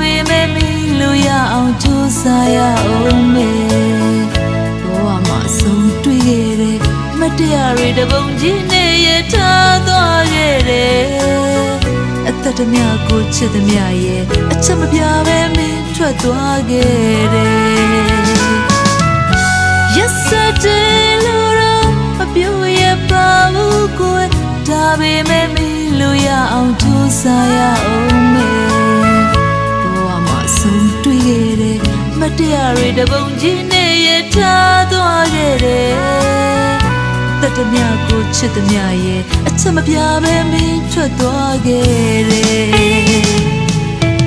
ပေမဲ့မင်းလို့ရအောင်ကြိုးစားရအောင်မေဘဝမှာဆုံးတွေ့ခဲ့တဲ့မတရားတွေတပုံကြီးနဲ့ရထားသွားခဲ့တယ်အသက်တမျှကိုချစ်တမျှရဲ့အချက်မပြဘဲမင်းထွက်သွားခဲ့တယ် Yesterday လို့တော့မပြောရပါဘူးကိုယ်ဒါပေမဲ့မင်းလို့ရအောင်ကြိုးစားရ တရားတွေတပုံကြီးနဲ့ရထားသွားခဲ့တယ်တတမြကိုချစ်သမျှရဲ့အချက်မပြပဲမင်းထွက်သွားခဲ့တယ်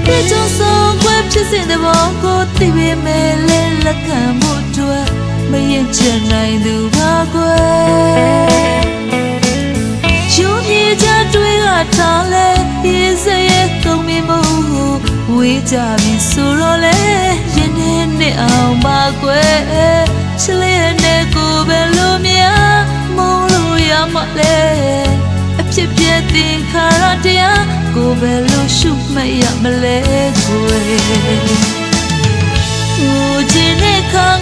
ဒီကြောင့်ဆုံးခွဲဖြစ်စဉ်တဲ့ဘောကိုသိပေမဲ့လည်းလက်ခံဖို့အတွက်မရင်ချင်နိုင်သူပါကွယ်ချိုးပြေချတွေးကထားလဲရေစရဲ့ကုန်မမှုဝေးကြပြီဆို တော့လေအဖြစ်ပြက်သင်္ခါရတရားကိုဘယ်လိုရှုမှတ်ရမလဲကိုယ်ငိုခြင်းနဲ့ခံ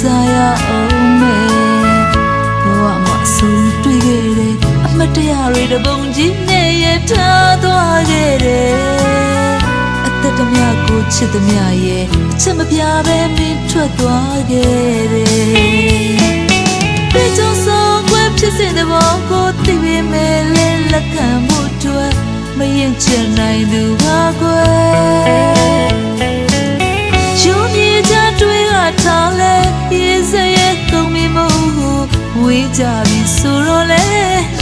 စားရအောင်မယ်ဘဝမှာဆုံးတွေ့ခဲ့တယ်အမတ်တရားတွေတပုံကြီးနဲ့ရထားသွားခဲ့တယ်အသက်တမျှကိုချစ်သမျှရဲ့အချက်မပြပဲမင်းထွက်သွားခဲ့တယ်ဒီကြောင့်ဆုံးခွဲဖြစ်စဉ်တဲ့ဘောကိုသိပေမဲ့လည်းလက်ခံဖို့အတွက်မရင်ချင်နိုင်သူပါကွယ် ကြပြီဆိုတော့လေ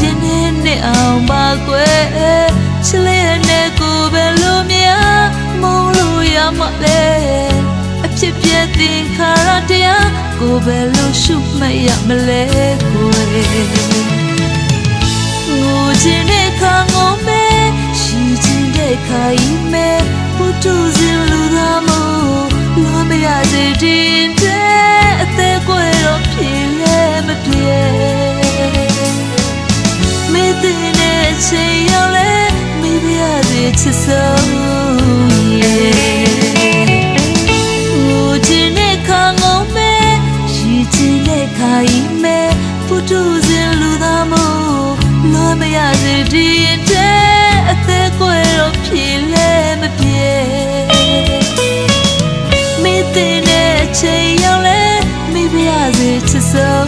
ရင်ထဲနဲ့အောင်ပါကွယ်ချစ်လေးနဲ့ကိုပဲလို့များမုန်းလို့ရမလဲအဖြစ်ပြက်တင်ခါရတရားကိုပဲလို့ရှုမှတ်ရမလဲကိုယ်ငိုချင်တဲ့ခါငုံမဲရှိချင်တဲ့ခါဤမဲဘုသူစင်လူသားမို့လွန်မရစေတင် တင်တဲ့ချိန်ရောက်လဲမိဖုရားရဲ့ချစ်ဆုံးချိန်ရောက်လဲမိဖုရားရဲ့ချစ်ဆုံး